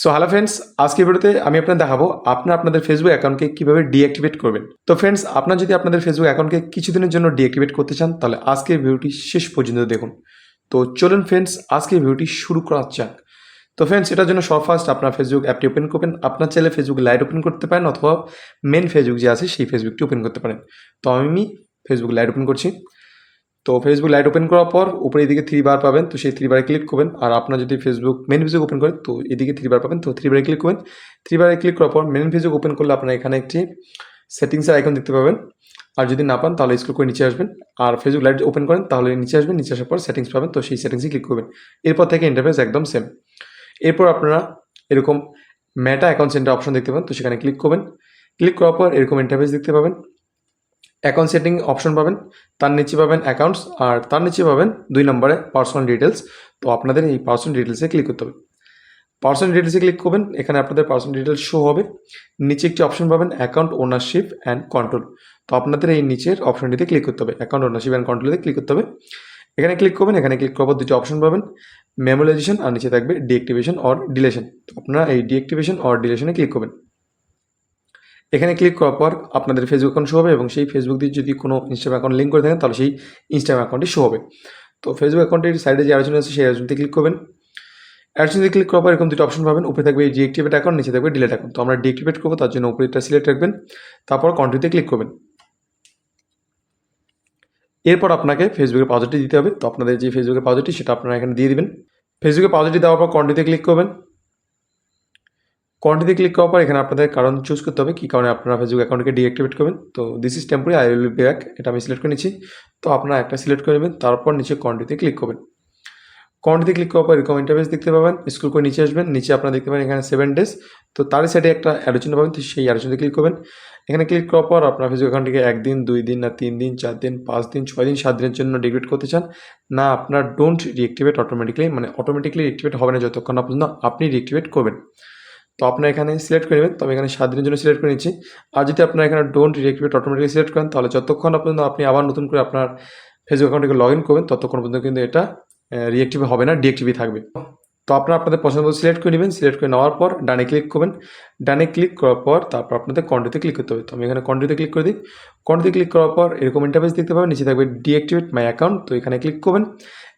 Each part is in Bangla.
সো হ্যালো ফ্রেন্ডস আজকে ভিডিওতে আমি আপনাদের দেখাবো আপনার আপনাদের ফেসবুক অ্যাকাউন্টকে কীভাবে ডিঅ্যাক্টিভেট করবেন। তো ফ্রেন্ডস আপনার যদি আপনাদের ফেসবুক অ্যাকাউন্টকে কিছুদিনের জন্য ডিঅ্যাক্টিভেট করতে চান, তাহলে আজকের ভিডিওটি শেষ পর্যন্ত দেখুন। তো চলুন ফ্রেন্ডস আজকের ভিডিওটি শুরু করা যাক। তো ফ্রেন্ডস এটার জন্য সব ফার্স্ট আপনার ফেসবুক অ্যাপটি ওপেন করবেন। আপনার চাইলে ফেসবুক লাইট ওপেন করতে পারেন অথবা মেন ফেসবুক যে আছে, সেই ফেসবুকটি ওপেন করতে পারেন। তো আমি ফেসবুক লাইট ওপেন করছি। তো ফেসবুক লাইট ওপেন করার পর উপরে এদিকে থ্রি বার পাবেন, তো সেই থ্রি বারে ক্লিক করবেন। আর আপনার যদি ফেসবুক মেন ফেসবুক ওপেন করেন তো এদিকে থ্রি বার পাবেন, তো থ্রি বারে ক্লিক করবেন। থ্রি বারে ক্লিক করার পর মেন ফেসবুক ওপেন করলে আপনার এখানে একটি সেটিংসের আইকন দেখতে পাবেন। আর যদি না পান, তাহলে স্ক্রল করে নিচে আসবেন। আর ফেসবুক লাইট ওপেন করেন, তাহলে নিচে আসবেন, নিচে আসার পর সেটিংস পাবেন, তো সেই সেটিংসে ক্লিক করবেন। এরপর থেকে ইন্টারফেস একদম সেম এরপর আপনারা এরকম মেটা অ্যাকাউন্ট সেন্টার অপশন দেখতে পাবেন, তো সেখানে ক্লিক করবেন। ক্লিক করার পর এরকম ইন্টারফেস দেখতে পাবেন। অ্যাকাউন্ট সেটিং অপশন পাবেন, তার নিচে পাবেন অ্যাকাউন্টস আর তার নিচে পাবেন দুই নম্বরে পার্সোনাল ডিটেলস তো আপনাদের এই পার্সোনাল ডিটেলসে ক্লিক করতে হবে। পার্সোনাল ডিটেলসে ক্লিক করবেন, এখানে আপনাদের পার্সোনাল ডিটেলস শো হবে। নিচে একটি অপশন পাবেন অ্যাকাউন্ট ওনারশিপ অ্যান্ড কন্ট্রোল। তো আপনাদের এই নিচের অপশনটিতে ক্লিক করতে হবে। অ্যাকাউন্ট ওনারশিপ অ্যান্ড কন্ট্রোলে ক্লিক করতে হবে। এখানে ক্লিক করবেন, এখানে ক্লিক করার পর দুটি অপশন পাবেন মেমোলাইজেশন আর নিচে থাকবে ডিঅ্যাক্টিভেশন অর ডিলেশন। তো আপনারা এই ডিঅ্যাক্টিভেশন অর ডিলেশনে ক্লিক করবেন। এখানে ক্লিক করার পর আপনাদের ফেসবুক অ্যাকাউন্ট শো হবে এবং সেই ফেসবুক দিয়ে যদি কোনো ইনস্টাগ্রাম অ্যাকাউন্ট লিঙ্ক করে থাকেন, তাহলে সেই ইনস্টাগ্রাম অ্যাকাউন্টটি শো হবে। তো ফেসবুক অ্যাকাউন্টের সাইডে যে আলোচনা আছে, সেই আলোচনাতে ক্লিক করবেন। অ্যাডসেন্সে ক্লিক করার পর এরকম দুটো অপশন পাবেন। উপরে থাকবে ডিএক্টিভেট অ্যাকাউন্ট নিচে থাকবে ডিলেট অ্যাকাউন্ট তো আমরা ডিএক্টিভেট করব, তার জন্য উপরেটা সিলেক্ট রাখবেন। তারপর কন্টিনিউতে ক্লিক করবেন। এরপর আপনাকে ফেসবুকের পাউজারটি দিতে হবে। তো আপনাদের যে ফেসবুকের পাউজারটি সেটা আপনারা এখানে দিয়ে দিবেন। ফেসবুকে পাউজারটি দেওয়ার পর কন্টিনিউতে ক্লিক করবেন। কন্টিনিউতে ক্লিক করার পর এখানে আপনাদের কারণ চুজ করতে হবে, কী কারণে আপনারা ফেসবুক অ্যাকাউন্টকে ডিঅ্যাক্টিভেট করবেন। তো this is temporary I will back এটা আমি সিলেক্ট করে নিচ্ছি। তো আপনারা একটা সিলেক্ট করে নেবেন, তারপর নিচে কন্টিনিউতে ক্লিক করবেন। কন্টিনিউতে ক্লিক করার পর এরকম ইন্টারভেস দেখতে পাবেন স্কুল করে নিচে আসবেন, নিচে আপনারা দেখতে পাবেন এখানে সেভেন ডেজ তো তার সাইডে একটা আলোচনা পাবেন, তো সেই আলোচনাতে ক্লিক করবেন। এখানে ক্লিক করার পর আপনার ফেসবুক অ্যাকাউন্টটিকে একদিন, দুই দিন না তিন দিন, চার দিন, পাঁচ দিন, ছয় দিন, সাত দিনের জন্য ডিক্রিয়েট করতে চান। না, আপনার ডোন্ট রিঅ্যাক্টিভেট অটোমেটিকলি মানে অটোমেটিকলি রিঅ্যাক্টিভেট হবে না যতক্ষণ না পর্যন্ত আপনি রিঅ্যাক্টিভেট করবেন। তো আপনার এখানে সিলেক্ট করে নেবেন। তবে এখানে সাত দিনের জন্য সিলেক্ট করে নিচ্ছি। আর যদি আপনার এখানে ডোন্ট রিঅ্যাক্টিভেট অটোমেটিকলি সিলেক্ট করেন, তাহলে যতক্ষণ পর্যন্ত আপনি আবার নতুন করে আপনার ফেসবুক অ্যাকাউন্টটিকে লগ ইন করবেন, ততক্ষণ পর্যন্ত কিন্তু এটা রিঅ্যাক্টিভ হবে না ডিঅ্যাক্টিভই থাকবে। তো আপনারা আপনাদের পছন্দ মতো সিলেক্ট করে নেবেন। সিলেক্ট করে নেওয়ার পর ডানে ক্লিক করবেন। ডানে ক্লিক করার পর তারপর আপনাদের কন্টিতে ক্লিক করতে হবে। তো আমি এখানে কন্টিতে ক্লিক করে দিই। কন্টিতে ক্লিক করার পর এরকম ইন্টারফেস দেখতে পাবেন। নিচে থাকবে ডিঅ্যাক্টিভেট মাই অ্যাকাউন্ট তো এখানে ক্লিক করবেন।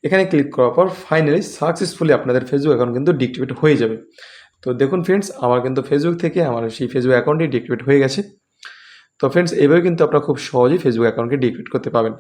এখানে ক্লিক করার পর ফাইনালি সাকসেসফুলি আপনাদের ফেসবুক অ্যাকাউন্ট কিন্তু ডিঅ্যাক্টিভেট হয়ে যাবে। তো দেখুন ফ্রেন্ডস আমার কিন্তু ফেসবুক থেকে আমার সেই ফেসবুক অ্যাকাউন্টটি ডিক্রিয়েট হয়ে গেছে। তো ফ্রেন্ডস এভাবে কিন্তু আপনারা খুব সহজেই ফেসবুক অ্যাকাউন্টকে ডিক্রিয়েট করতে পাবেন